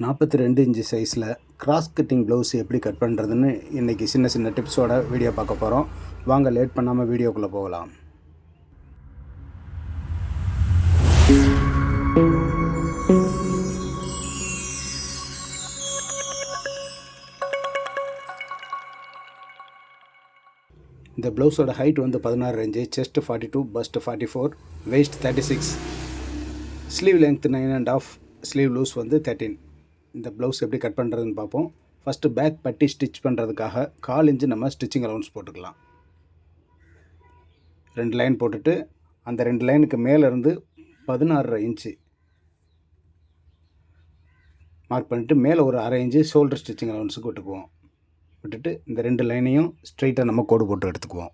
நாற்பத்தி ரெண்டு இன்ச்சு சைஸில் கிராஸ் கட்டிங் ப்ளவுஸ் எப்படி கட் பண்ணுறதுன்னு இன்றைக்கி சின்ன சின்ன டிப்ஸோட வீடியோ பார்க்க போகிறோம் வாங்க லேட் பண்ணாமல் வீடியோக்குள்ளே போகலாம். இந்த ப்ளவுஸோட ஹைட் வந்து பதினாறு range chest forty two bust forty four waist thirty six sleeve length nine and half sleeve loose வந்து தேர்ட்டின் இந்த ப்ளவுஸ் எப்படி கட் பண்ணுறதுன்னு பார்ப்போம். ஃபஸ்ட்டு பேக் பட்டி ஸ்டிச் பண்ணுறதுக்காக கால் இன்ச்சு நம்ம ஸ்டிச்சிங் அலவுன்ஸ் போட்டுக்கலாம். ரெண்டு லைன் போட்டுட்டு அந்த ரெண்டு லைனுக்கு மேலேருந்து பதினாறரை இன்ச்சு மார்க் பண்ணிவிட்டு மேலே ஒரு அரை இன்ச்சு ஷோல்டர் ஸ்டிச்சிங் அலவுன்ஸுக்கு விட்டுக்குவோம் விட்டுட்டு இந்த ரெண்டு லைனையும் ஸ்ட்ரைட்டாக நம்ம கோடு போட்டு எடுத்துக்குவோம்.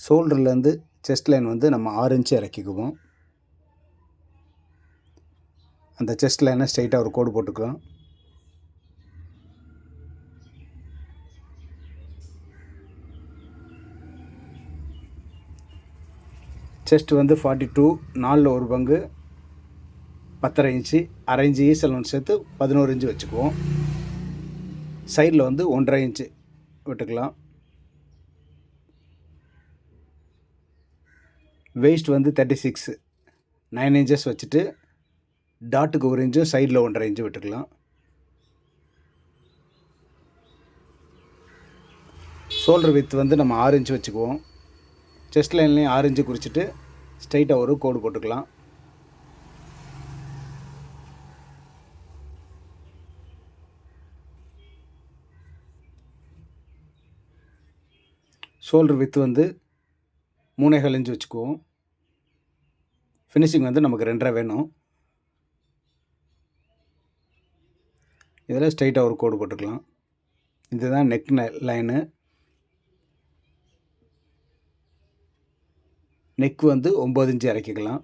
ஷோல்டர்லேருந்து செஸ்ட் லைன் வந்து நம்ம ஆறு இன்ச்சு இறக்கிக்குவோம். அந்த செஸ்ட் லைனை ஸ்ட்ரைட்டாக ஒரு கோடு போட்டுக்கலாம். செஸ்ட் வந்து ஃபார்ட்டி டூ நாலில் ஒரு பங்கு பத்தரை இன்ச்சு அரை இன்ச்சு ஈசல் ஒன்று சேர்த்து பதினோரு இன்ச்சு வச்சுக்குவோம். சைடில் வந்து ஒன்றரை இன்ச்சு விட்டுக்கலாம். வெயிஸ்ட் வந்து தேர்ட்டி சிக்ஸ் நைன் இன்ச்சஸ் வச்சுட்டு டாட்டுக்கு ஒரு இன்ச்சும் சைடில் ஒன்றரை இன்ச்சு விட்டுக்கலாம். ஷோல்டர் வித் வந்து நம்ம ஆறு இன்ச்சு வச்சுக்குவோம். செஸ்ட் லைன்லேயும் ஆறு இன்ச்சு குறிச்சிட்டு ஸ்ட்ரைட்டாக ஒரு கோடு போட்டுக்கலாம். ஷோல்டர் வித் வந்து மூணேகால் இன்ச்சு வச்சுக்குவோம் ஃபினிஷிங் வந்து நமக்கு ரெண்டரை வேணும். இதில் ஸ்ட்ரைட்டாக ஒரு கோடு போட்டுக்கலாம். இதுதான் நெக் லைனு நெக் வந்து ஒம்பது இன்ச்சு இறக்கிக்கலாம்.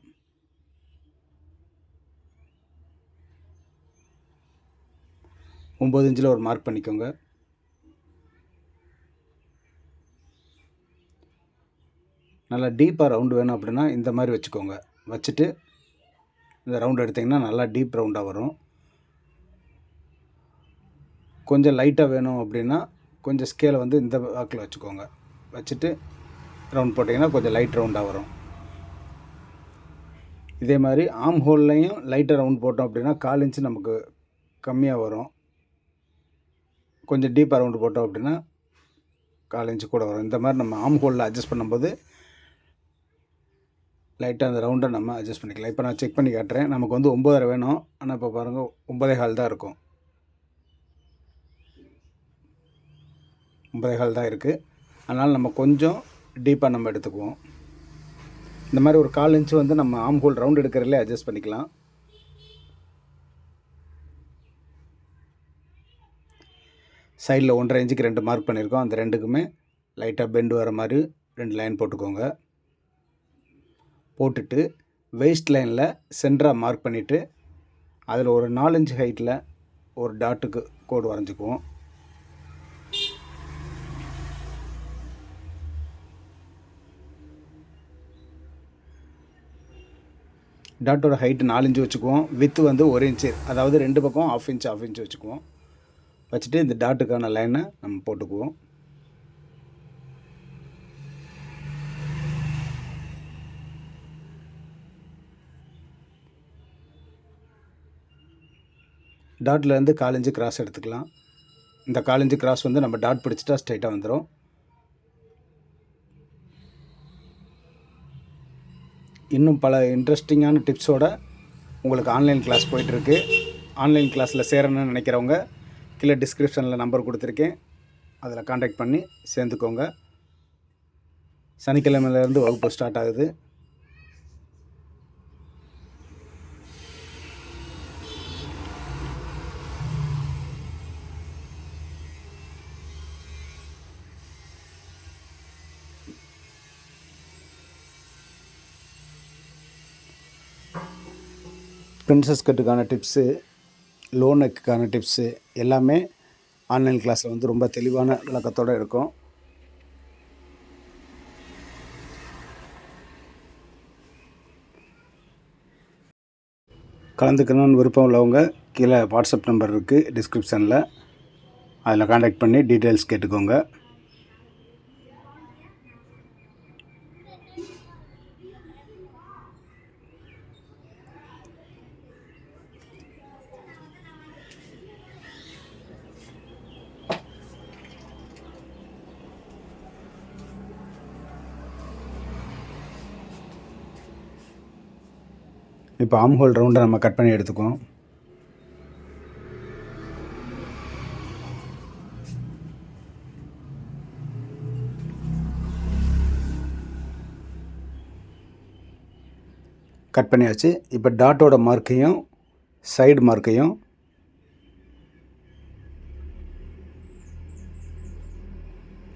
ஒம்பது இன்ச்சில் ஒரு மார்க் பண்ணிக்கோங்க. நல்லா டீப்பாக ரவுண்டு வேணும் அப்படின்னா இந்த மாதிரி வச்சுக்கோங்க. வச்சுட்டு இந்த ரவுண்ட் எடுத்திங்கன்னா நல்லா டீப் ரவுண்டாக வரும். கொஞ்சம் லைட்டாக வேணும் அப்படின்னா கொஞ்சம் ஸ்கேலை வந்து இந்த வாக்கில் வச்சுக்கோங்க. வச்சுட்டு ரவுண்ட் போட்டிங்கன்னா கொஞ்சம் லைட் ரவுண்டாக வரும். இதே மாதிரி ஆம் ஹோல்லையும் லைட்டாக ரவுண்ட் போட்டோம் அப்படின்னா கால் இன்ச்சு நமக்கு கம்மியாக வரும். கொஞ்சம் டீப்பாக ரவுண்டு போட்டோம் அப்படின்னா கால் இன்ச்சு கூட வரும். இந்த மாதிரி நம்ம ஆம் ஹோலில் அட்ஜஸ்ட் பண்ணும்போது லைட்டாக அந்த ரவுண்டை நம்ம அட்ஜஸ்ட் பண்ணிக்கலாம். இப்போ நான் செக் பண்ணி காட்டுறேன். நமக்கு வந்து ஒம்பதரை வேணும். ஆனால் இப்போ பாருங்கள் ஒம்பதே கால் தான் இருக்கும். ஒம்பதே கால் தான் இருக்குது அதனால் நம்ம கொஞ்சம் டீப்பாக நம்ம எடுத்துக்குவோம். இந்த மாதிரி ஒரு கால் இன்ச்சு வந்து நம்ம ஆம் ஹோல் ரவுண்ட் எடுக்கிறதுலே அட்ஜஸ்ட் பண்ணிக்கலாம். சைடில் ஒன்றரை இன்ச்சுக்கு ரெண்டு மார்க் பண்ணியிருக்கோம். அந்த ரெண்டுக்குமே லைட்டாக பெண்டு வர மாதிரி ரெண்டு லைன் போட்டுக்கோங்க. போட்டுட்டு வெயிஸ்ட் லைனில் சென்டராக மார்க் பண்ணிவிட்டு அதில் ஒரு நாலஞ்சு ஹைட்டில் ஒரு டாட்டுக்கு கோடு வரைஞ்சிக்குவோம். டாட்டோட ஹைட்டு நாலு வச்சுக்குவோம். வித்து வந்து ஒரு இன்ச்சு அதாவது ரெண்டு பக்கம் ஆஃப் இன்ச் ஆஃப் இன்ச் வச்சுக்குவோம். வச்சுட்டு இந்த டாட்டுக்கான லைனை நம்ம போட்டுக்குவோம். டாட்லேருந்து காலஞ்சு கிராஸ் எடுத்துக்கலாம். இந்த காலஞ்சு கிராஸ் வந்து நம்ம டாட் பிடிச்சிட்டா ஸ்ட்ரைட்டாக வந்துடும் இன்னும் பல இன்ட்ரெஸ்டிங்கான டிப்ஸோட உங்களுக்கு ஆன்லைன் கிளாஸ் போயிட்டுருக்கு. ஆன்லைன் கிளாஸில் சேரணும்னு நினைக்கிறவங்க கீழே டிஸ்கிரிப்ஷனில் நம்பர் கொடுத்துருக்கேன். அதில் காண்டாக்ட் பண்ணி சேர்ந்துக்கோங்க. சனிக்கிழமையிலேருந்து வகுப்பு ஸ்டார்ட் ஆகுது. பிரின்சஸ் கட்டுக்கான டிப்ஸு லோ டிப்ஸு எல்லாமே ஆன்லைன் கிளாஸில் வந்து ரொம்ப தெளிவான விளக்கத்தோடு இருக்கும். கலந்துக்கணும்னு விருப்பம் உள்ளவங்க கீழே வாட்ஸ்அப் நம்பர் இருக்குது டிஸ்கிரிப்ஷனில் அதில் காண்டாக்ட் பண்ணி டீட்டெயில்ஸ் கேட்டுக்கோங்க. இப்போ ஆம் ஹோல் ரவுண்டை நம்ம கட் பண்ணி எடுத்துக்குவோம். கட் பண்ணியாச்சு. இப்போ டாட்டோட மார்க்கையும் சைடு மார்க்கையும்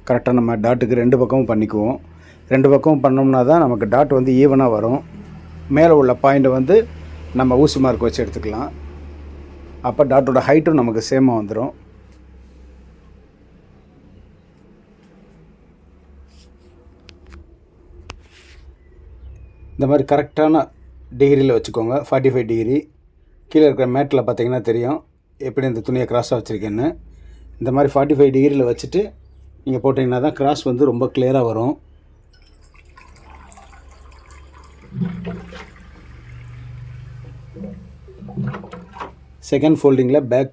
கரெக்டாக நம்ம டாட்டுக்கு ரெண்டு பக்கமும் பண்ணிக்குவோம். ரெண்டு பக்கமும் பண்ணோம்னா தான் நமக்கு டாட் வந்து ஈவனாக வரும். மேலே உள்ள பாயிண்ட்டை வந்து நம்ம ஊசி மார்க் வச்சு எடுத்துக்கலாம். அப்போ டாட்டோட ஹைட்டும் நமக்கு சேமாக வந்துடும் இந்த மாதிரி கரெக்டான டிகிரியில் வச்சுக்கோங்க. Forty five degree. கீழே இருக்கிற மேட்டில் பார்த்தீங்கன்னா தெரியும். எப்படி இந்த துணியை கிராஸாக வச்சுருக்கேன்னு. இந்த மாதிரி ஃபார்ட்டி ஃபைவ் டிகிரியில் வச்சுட்டு நீங்கள் போட்டிங்கன்னா தான் கிராஸ் வந்து ரொம்ப கிளியராக வரும். செகண்ட் ஃபோல்டிங்கில் பேக்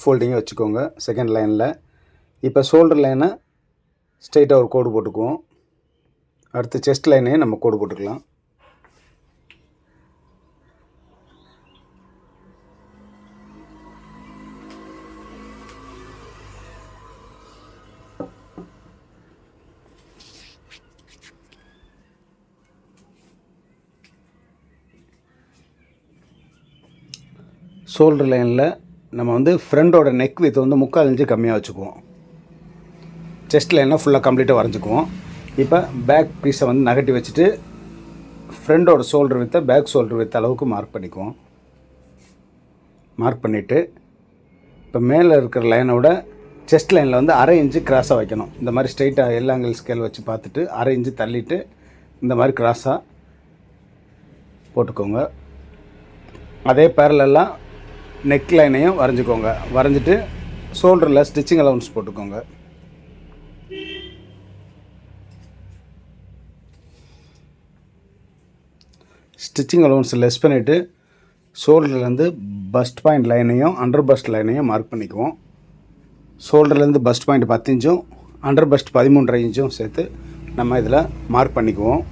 ஃபோல்டிங்கை வச்சுக்கோங்க செகண்ட் லைனில் இப்போ ஷோல்டர் லைனை ஸ்ட்ரெயிட்டாக ஒரு கோடு போட்டுக்குவோம். அடுத்து செஸ்ட் லைனையும் நம்ம கோடு போட்டுக்கலாம். ஷோல்டர் லைனில் நம்ம வந்து ஃப்ரண்டோட நெக் வித் வந்து முக்கால் இன்ச்சு கம்மியாக வச்சுக்குவோம். செஸ்ட் லைனில் ஃபுல்லாக கம்ப்ளீட்டாக வரைஞ்சிக்குவோம். இப்போ பேக் பீஸை வந்து நகட்டி வச்சுட்டு ஃப்ரண்டோட ஷோல்டர் வித்தை பேக் ஷோல்டர் வித் அளவுக்கு மார்க் பண்ணிக்குவோம். மார்க் பண்ணிவிட்டு இப்போ மேலே இருக்கிற லைனோட செஸ்ட் லைனில் வந்து அரை இன்ச்சு கிராஸாக வைக்கணும். இந்த மாதிரி ஸ்ட்ரைட்டாக எல்லாங்கிள் ஸ்கேல் வச்சு பார்த்துட்டு அரை இன்ச்சு தள்ளிட்டு இந்த மாதிரி கிராஸாக போட்டுக்கோங்க. அதே பேரலெல்லாம் நெக் லைனையும் வரைஞ்சிக்கோங்க. வரைஞ்சிட்டு ஷோல்டரில் ஸ்டிச்சிங் அலவுன்ஸ் போட்டுக்கோங்க. ஸ்டிச்சிங் அலவுன்ஸ் லெஸ் பண்ணிவிட்டு ஷோல்டர்லேருந்து பஸ்ட் பாயிண்ட் லைனையும் அண்டர் பஸ்ட் லைனையும் மார்க் பண்ணிக்குவோம். ஷோல்டர்லேருந்து பஸ்ட் பாயிண்ட் பத்து இன்ச்சும் அண்டர் பஸ்ட் பதிமூன்றரை இன்ச்சும் சேர்த்து நம்ம இதில் மார்க் பண்ணிக்குவோம்.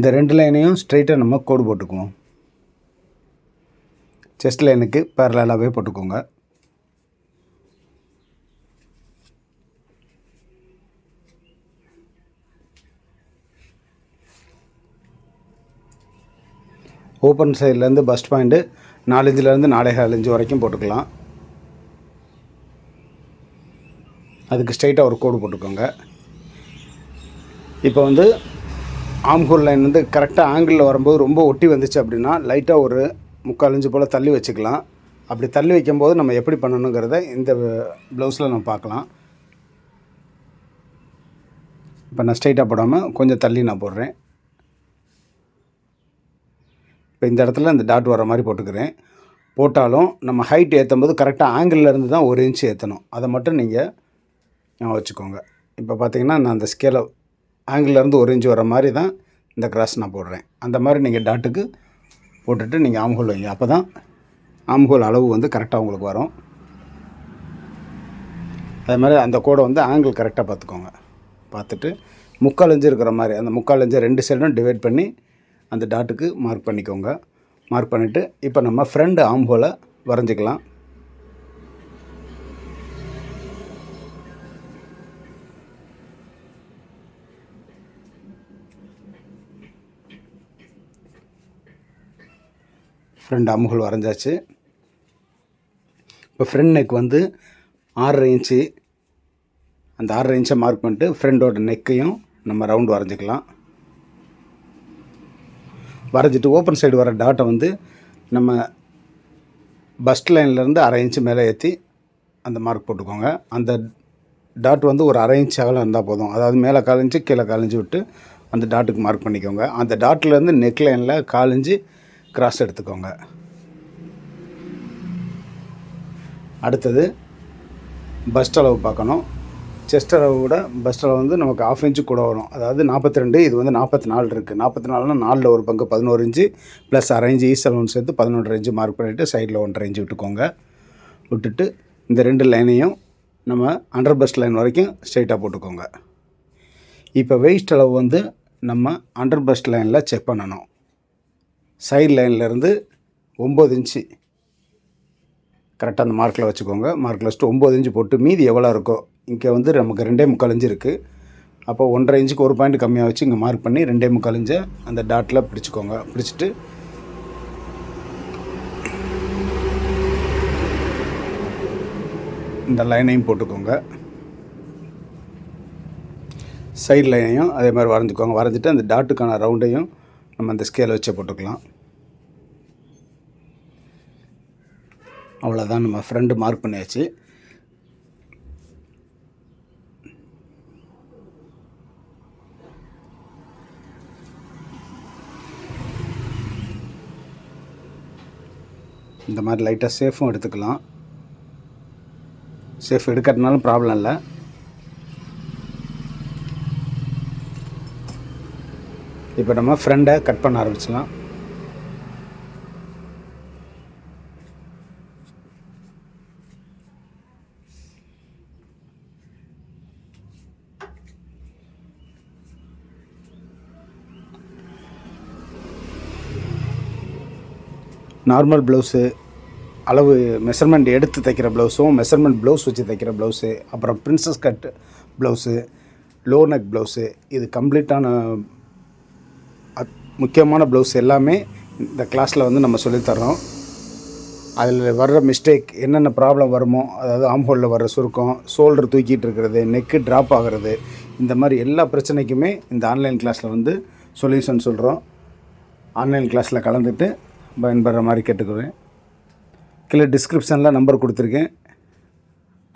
இந்த ரெண்டு லைனையும் ஸ்ட்ரைட்டாக நம்ம கோடு போட்டுக்குவோம். செஸ்ட் லைனுக்கு பேரலாகவே போட்டுக்கோங்க. ஓப்பன் சைட்லேருந்து பஸ்ட் பாயிண்ட்டு நாலஞ்சுலேருந்து நாலே கால் வரைக்கும் போட்டுக்கலாம். அதுக்கு ஸ்ட்ரைட்டாக ஒரு கோடு போட்டுக்கோங்க. இப்போ வந்து ஆம்ஹோல் லைன் வந்து கரெக்டாக ஆங்கிளில் வரும்போது ரொம்ப ஒட்டி வந்துச்சு அப்படின்னா லைட்டாக ஒரு முக்கால் இன்ச்சு போல் தள்ளி வச்சுக்கலாம். அப்படி தள்ளி வைக்கும்போது நம்ம எப்படி பண்ணணுங்கிறத இந்த ப்ளவுஸில் நம்ம பார்க்கலாம். இப்போ நான் ஸ்ட்ரைட்டாக போடாமல் கொஞ்சம் தள்ளி நான் போடுறேன். இப்போ இந்த இடத்துல இந்த டாட் வர மாதிரி போட்டுக்கிறேன். போட்டாலும் நம்ம ஹைட் ஏற்றும் போது கரெக்டாக ஆங்கிளில் இருந்து தான் ஒரு இன்ச்சு ஏற்றணும் அதை மட்டும் நீங்கள் வச்சுக்கோங்க. இப்போ பார்த்தீங்கன்னா நான் அந்த ஸ்கேலை ஆங்கிலேருந்து ஒரு இன்ச்சு வர மாதிரி தான் இந்த கிராஸ் நான் போடுறேன். அந்த மாதிரி நீங்கள் டாட்டுக்கு போட்டுட்டு நீங்கள் ஆம்ஹோல் வைங்க. அப்போ தான் ஆம்ஹோல் அளவு வந்து கரெக்டாக உங்களுக்கு வரும். அதே மாதிரி அந்த கோடை வந்து ஆங்கிள் கரெக்டாக பார்த்துக்கோங்க. பார்த்துட்டு முக்கால் இஞ்சு இருக்கிற மாதிரி அந்த முக்கால் இஞ்சு ரெண்டு சைடும் டிவைட் பண்ணி அந்த டாட்டுக்கு மார்க் பண்ணிக்கோங்க. மார்க் பண்ணிவிட்டு இப்போ நம்ம ஃப்ரண்ட் ஆம்ஹோலை வரைஞ்சிக்கலாம். ஃப்ரண்ட் அமுகல் வரைஞ்சாச்சு. இப்போ ஃப்ரண்ட் நெக் வந்து ஆறரை இன்ச்சு அந்த ஆறரை இன்ச்சை மார்க் பண்ணிட்டு ஃப்ரெண்டோட நெக்கையும் நம்ம ரவுண்டு வரைஞ்சிக்கலாம். வரைஞ்சிட்டு ஓப்பன் சைடு வர டாட்டை வந்து நம்ம பஸ்ட் லைன்லேருந்து அரை இன்ச்சு மேலே ஏற்றி அந்த மார்க் போட்டுக்கோங்க. அந்த டாட் வந்து ஒரு அரை இன்ச் அகலம் இருந்தால் போதும். அதாவது மேலே காலஞ்சு கீழே காலஞ்சு விட்டு அந்த டாட்டுக்கு மார்க் பண்ணிக்கோங்க. அந்த டாட்லேருந்து நெக் லைனில் காலஞ்சு கிராஸ் எடுத்துக்கோங்க. அடுத்தது பஸ்ட் அளவு பார்க்கணும். செஸ்ட் அளவு விட பஸ்ட் அளவு வந்து நமக்கு ஆஃப் இன்ச்சு கூட வரும். அதாவது நாற்பத்தி ரெண்டு இது வந்து நாற்பத்தி நாலு இருக்குது நாற்பத்தி நாலுனா நாலில் ஒரு பங்கு பதினோரு இன்ச்சு ப்ளஸ் அரை இன்ச்சு ஈஸ்ட் அளவுன்னு சேர்த்து பதினொன்று இன்ச்சு மார்க் பண்ணிவிட்டு சைடில் ஒன்றரை இன்ச்சு விட்டுக்கோங்க. விட்டுட்டு இந்த ரெண்டு லைனையும் நம்ம அண்டர் பஸ்ட் லைன் வரைக்கும் ஸ்ட்ரைட்டாக போட்டுக்கோங்க. இப்போ வெயிஸ்ட் அளவு வந்து நம்ம அண்டர் பஸ்ட் லைனில் செக் பண்ணணும். சைடு லைன்லேருந்து ஒம்பது இன்ச்சு கரெக்டாக அந்த மார்க்கில் வச்சுக்கோங்க. மார்க்கில் வச்சுட்டு ஒம்பது இன்ச்சு போட்டு மீதி எவ்வளோ இருக்கோ இங்கே வந்து நமக்கு ரெண்டே முக்கால் இன்ச்சு இருக்குது அப்போ ஒன்றரை இன்ச்சுக்கு ஒரு பாயிண்ட் கம்மியாக வச்சு இங்கே மார்க் பண்ணி ரெண்டே முக்கால் இன்ச்சை அந்த டாட்டில் பிடிச்சிக்கோங்க. பிடிச்சிட்டு இந்த லைனையும் போட்டுக்கோங்க. சைடு லைனையும் அதே மாதிரி வரைஞ்சிக்கோங்க. வரைஞ்சிட்டு அந்த டாட்டுக்கான ரவுண்டையும் நம்ம அந்த ஸ்கேலை வச்சு போட்டுக்கலாம். அவ்வளோதான் நம்ம ஃப்ரெண்டு மார்க் பண்ணியாச்சு. இந்த மாதிரி லைட்டாக சேஃபும் எடுத்துக்கலாம். சேஃப் எடுக்கிறதுனாலும் ப்ராப்ளம் இல்லை. இப்போ நம்ம ஃப்ரெண்டை கட் பண்ண ஆரம்பிச்சலாம் நார்மல் ப்ளவுஸு அளவு மெஷர்மெண்ட் எடுத்து தைக்கிற ப்ளவுஸும் மெஷர்மெண்ட் ப்ளவுஸ் வச்சு தைக்கிற ப்ளவுஸு அப்புறம் princess cut blouse low neck blouse இது கம்ப்ளீட்டான முக்கியமான ப்ளவுஸ் எல்லாமே இந்த கிளாஸில் வந்து நம்ம சொல்லித்தரோம் அதில் வர்ற மிஸ்டேக் என்னென்ன ப்ராப்ளம் வருமோ அதாவது ஆம்ஹோலில் வர்ற சுருக்கம் ஷோல்டர் தூக்கிட்டு இருக்கிறது நெக்கு ட்ராப் ஆகிறது இந்த மாதிரி எல்லா பிரச்சனைக்குமே இந்த ஆன்லைன் கிளாஸில் வந்து சொல்யூஷன் சொல்கிறோம் ஆன்லைன் கிளாஸில் கலந்துட்டு பயன்படுற மாதிரி கேட்டுக்கிறேன். கீழே டிஸ்கிரிப்ஷனில் நம்பர் கொடுத்துருக்கேன்.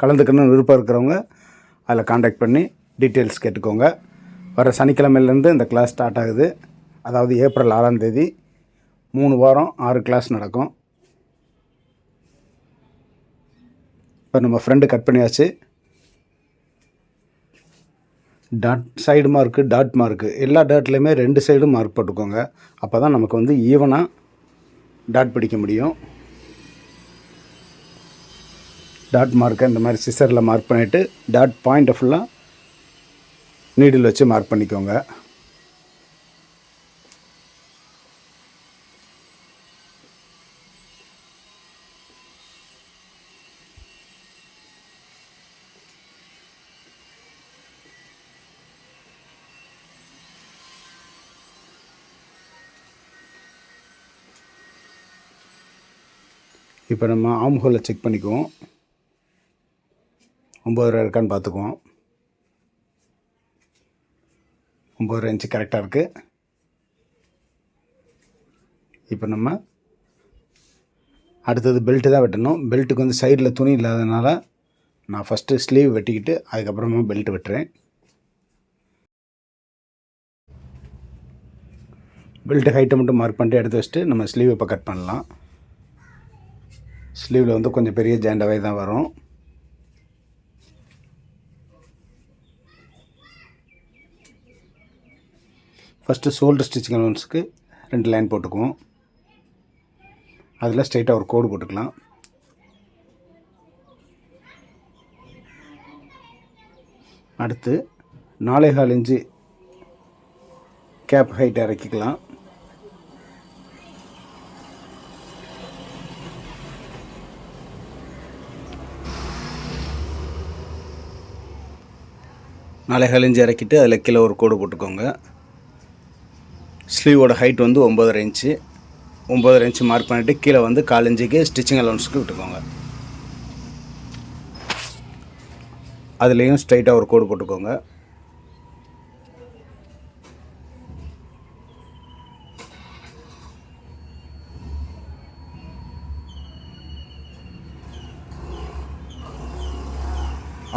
கலந்துக்கணும்னு விருப்பம் இருக்கிறவங்க அதில் காண்டாக்ட் பண்ணி டீட்டெயில்ஸ் கேட்டுக்கோங்க. வர சனிக்கிழமையிலேருந்து இந்த கிளாஸ் ஸ்டார்ட் ஆகுது. அதாவது ஏப்ரல் ஆறாம் தேதி மூணு வாரம் ஆறு கிளாஸ் நடக்கும். இப்போ நம்ம ஃப்ரெண்டு கட் பண்ணியாச்சு. Dot side mark dot mark எல்லா டாட்லேயுமே ரெண்டு சைடும் மார்க் போட்டுக்கோங்க. அப்போ தான் நமக்கு வந்து ஈவனாக டாட் பிடிக்க முடியும். டாட் மார்க்கை இந்த மாதிரி சிசரில் மார்க் பண்ணிவிட்டு டாட் பாயிண்ட்டை ஃபுல்லாக நீடில் வச்சு மார்க் பண்ணிக்கோங்க. இப்போ நம்ம ஆம் ஹோலை செக் பண்ணிக்குவோம். ஒம்பது இருக்கான்னு பார்த்துக்குவோம். ஒம்பது ரூபா இன்ச்சு கரெக்டாக இருக்குது இப்போ நம்ம அடுத்தது பெல்ட்டு தான் வெட்டணும். பெல்ட்டுக்கு வந்து சைடில் துணி இல்லாதனால நான் ஃபஸ்ட்டு ஸ்லீவ் வெட்டிக்கிட்டு அதுக்கப்புறமா பெல்ட் வெட்டுறேன். பெல்ட் ஹைட்டை மட்டும் மார்க் பண்ணிட்டு எடுத்து வச்சுட்டு நம்ம ஸ்லீவ் இப்போ கட் பண்ணலாம். ஸ்லீவில் வந்து கொஞ்சம் பெரிய ஜாண்டாவே தான் வரும். ஃபஸ்ட்டு ஷோல்டர் ஸ்டிச்சிங் அலவன்ஸுக்கு ரெண்டு லைன் போட்டுக்குவோம். அதில் ஸ்ட்ரைட்டாக ஒரு கோடு போட்டுக்கலாம். அடுத்து நாலேகால் இன்ச்சு கேப் ஹைட் இறக்கிக்கலாம். நாலேகால் இன்ச்சு இறக்கிட்டு அதில் கீழே ஒரு கோடு போட்டுக்கோங்க. ஸ்லீவோட ஹைட் வந்து ஒம்பதரை இன்ச்சு. ஒம்பதரை இன்ச்சு மார்க் பண்ணிவிட்டு கீழே வந்து கால் ஸ்டிச்சிங் அலவன்ஸுக்கு விட்டுக்கோங்க. அதுலேயும் ஸ்ட்ரைட்டாக ஒரு கோடு போட்டுக்கோங்க.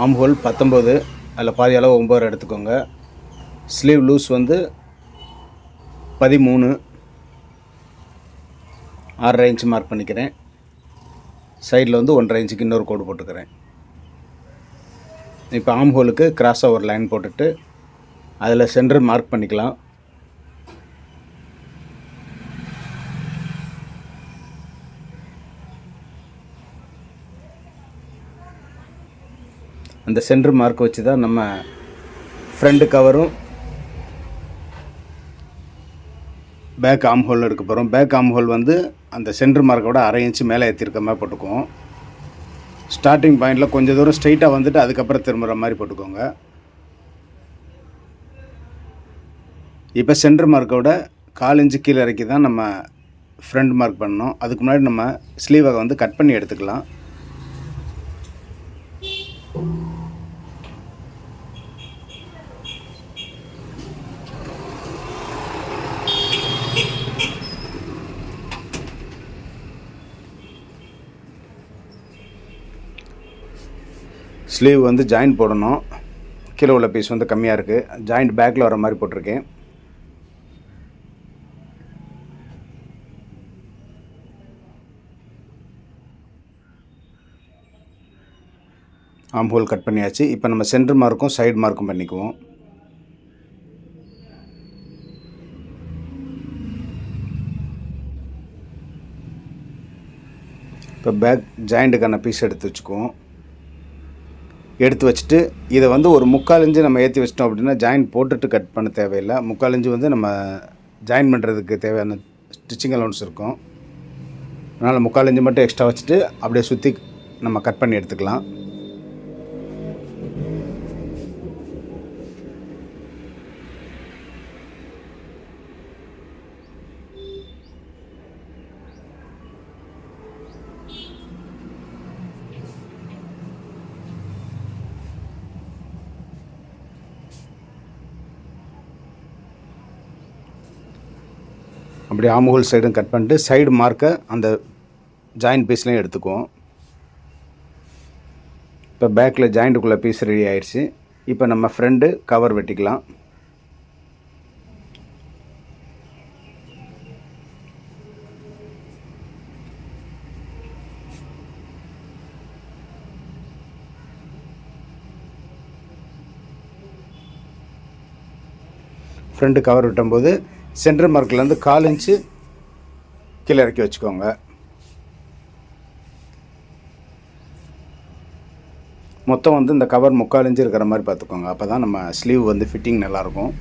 ஆம்ஹோல் பத்தொம்பது பத்தொம்போது அதில் பாதி அளவு ஒம்பது எடுத்துக்கோங்க. ஸ்லீவ் லூஸ் வந்து பதிமூணு ஆறரை இன்ச் மார்க் பண்ணிக்கிறேன். சைடில் வந்து ஒன்றரை இன்ச்சுக்கு இன்னொரு கோடு போட்டுக்கிறேன். இப்போ ஆம் ஹோலுக்கு கிராஸாக ஒரு லைன் போட்டுட்டு அதில் சென்டர் மார்க் பண்ணிக்கலாம். அந்த சென்டர் மார்க் வச்சு தான் நம்ம ஃப்ரண்ட் கவரும் பேக் ஆம் ஹோல் எடுக்க போகிறோம் பேக் ஆம் ஹோல் வந்து அந்த சென்டர் மார்க்கோட அரை இன்ச்சு மேலே ஏற்றிருக்க மாதிரி போட்டுக்குவோம். ஸ்டார்டிங் பாயிண்டில் கொஞ்சம் தூரம் ஸ்ட்ரைட்டாக வந்துட்டு அதுக்கப்புறம் திரும்புகிற மாதிரி போட்டுக்கோங்க. இப்போ சென்டர் மார்க்கோட கால் இன்ச்சு கீழே இறக்கி தான் நம்ம ஃப்ரண்ட் மார்க் பண்ணோம் அதுக்கு முன்னாடி நம்ம ஸ்லீவை வந்து கட் பண்ணி எடுத்துக்கலாம். ஸ்லீவ் வந்து ஜாயிண்ட் போடணும். கீழே உள்ள பீஸ் வந்து கம்மியாக இருக்குது ஜாயிண்ட் பேக்கில் வர மாதிரி போட்டிருக்கேன். ஆம் ஹோல் கட் பண்ணியாச்சு. இப்போ நம்ம சென்டர் மார்க்கும் சைடு மார்க்கும் பண்ணிக்குவோம். இப்போ பேக் ஜாயிண்ட்டுக்கான பீஸ் எடுத்து வச்சுக்குவோம். எடுத்து வச்சுட்டு இதை வந்து ஒரு முக்கால் இன்ச்சு நம்ம ஏற்றி வச்சிட்டோம் அப்படின்னா ஜாயின் போட்டுட்டு கட் பண்ண தேவையில்லை. முக்கால் இன்ச்சு வந்து நம்ம ஜாயின் பண்ணுறதுக்கு தேவையான ஸ்டிச்சிங் அலவுன்ஸ் இருக்கும். அதனால் முக்கால் இன்ச்சு மட்டும் எக்ஸ்ட்ரா வச்சுட்டு அப்படியே சுற்றி நம்ம கட் பண்ணி எடுத்துக்கலாம். அப்படி ஆமுகல் சைடும் கட் பண்ணிட்டு சைடு மார்க்கை அந்த ஜாயிண்ட் பீஸ்லேயும் எடுத்துக்குவோம். இப்போ பேக்கில் ஜாயிண்ட்டுக்குள்ளே பீஸ் ரெடி ஆயிடுச்சு இப்போ நம்ம ஃப்ரெண்டு கவர் வெட்டிக்கலாம். ஃப்ரெண்டு கவர் விட்டும்போது சென்டர் மார்க்லேருந்து கால் இன்ச்சு கீழே இறக்கி வச்சுக்கோங்க. மொத்தம் வந்து இந்த கவர் முக்கால் இன்ச்சு இருக்கிற மாதிரி பார்த்துக்கோங்க. அப்போ தான் நம்ம ஸ்லீவ் வந்து ஃபிட்டிங் நல்லாயிருக்கும்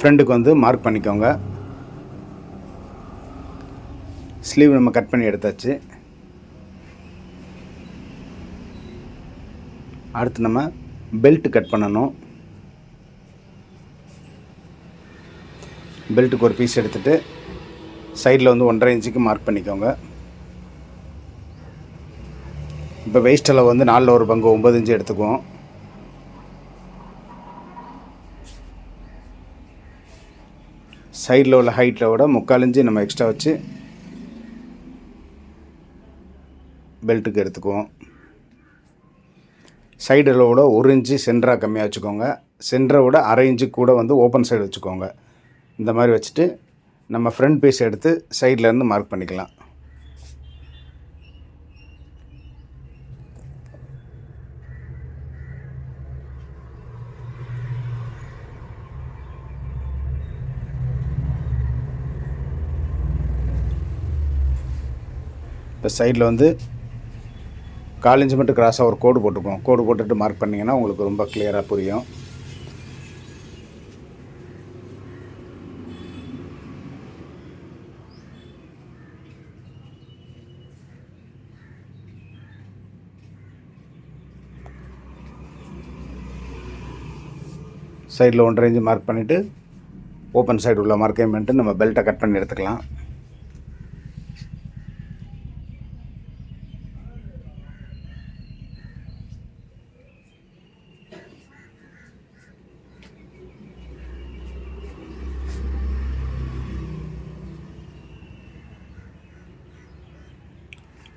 ஃப்ரெண்டுக்கு வந்து மார்க் பண்ணிக்கோங்க. ஸ்லீவ் நம்ம கட் பண்ணி எடுத்தாச்சு. அடுத்து நம்ம பெல்ட் கட் பண்ணணும். பெல்ட்டுக்கு ஒரு பீஸ் எடுத்துகிட்டு சைடில் வந்து ஒன்றரை இன்ச்சுக்கு மார்க் பண்ணிக்கோங்க. இப்போ வெயிஸ்ட் அளவு வந்து நாலில் ஒரு பங்கு ஒம்பது இன்ச்சு எடுத்துக்குவோம். சைடில் உள்ள ஹைட்டில் விட முக்கால் இன்ச்சு நம்ம எக்ஸ்ட்ரா வச்சு பெல்ட்டுக்கு எடுத்துக்குவோம். சைடில் விட ஒரு இன்ச்சு சென்டராக கம்மியாக வச்சுக்கோங்க. சென்டரை விட அரை இன்ச்சு கூட வந்து ஓப்பன் சைடு வச்சுக்கோங்க. இந்த மாதிரி வச்சுட்டு நம்ம ஃப்ரண்ட் பீஸ் எடுத்து சைட்லேருந்து மார்க் பண்ணிக்கலாம். இப்போ சைடில் வந்து கால் இன்ச்சு மட்டும் கிராஸாக ஒரு கோடு போட்டுக்குவோம். கோடு போட்டுட்டு மார்க் பண்ணிங்கன்னா உங்களுக்கு ரொம்ப கிளியராக புரியும். சைடில் ஒன்றரை இன்ச்சு மார்க் பண்ணிவிட்டு ஓப்பன் சைடு உள்ள மார்க்கையும் பண்ணிட்டு நம்ம பெல்ட்டை கட் பண்ணி எடுத்துக்கலாம்.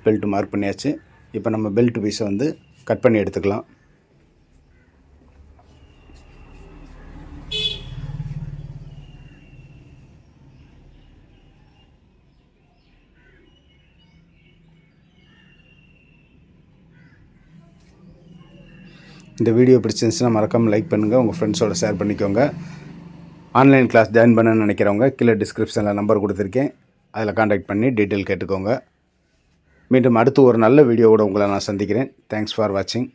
பெல்ட் மார்க் பண்ணியாச்சு. இப்போ நம்ம பெல்ட் பீஸை வந்து கட் பண்ணி எடுத்துக்கலாம். இந்த வீடியோ பிடிச்சிருந்துச்சுன்னா மறக்காமல் லைக் பண்ணுங்கள் உங்கள் ஃப்ரெண்ட்ஸோட ஷேர் பண்ணிக்கோங்க. ஆன்லைன் கிளாஸ் ஜாயின் பண்ணணும்னு நினைக்கிறவங்க கீழே டிஸ்கிரிப்ஷனில் நம்பர் கொடுத்துருக்கேன். அதில் காண்டாக்ட் பண்ணி டீட்டெயில் கேட்டுக்கோங்க. மீண்டும் அடுத்து ஒரு நல்ல வீடியோவோட உங்களை நான் சந்திக்கிறேன். தேங்க்ஸ் ஃபார் வாட்சிங்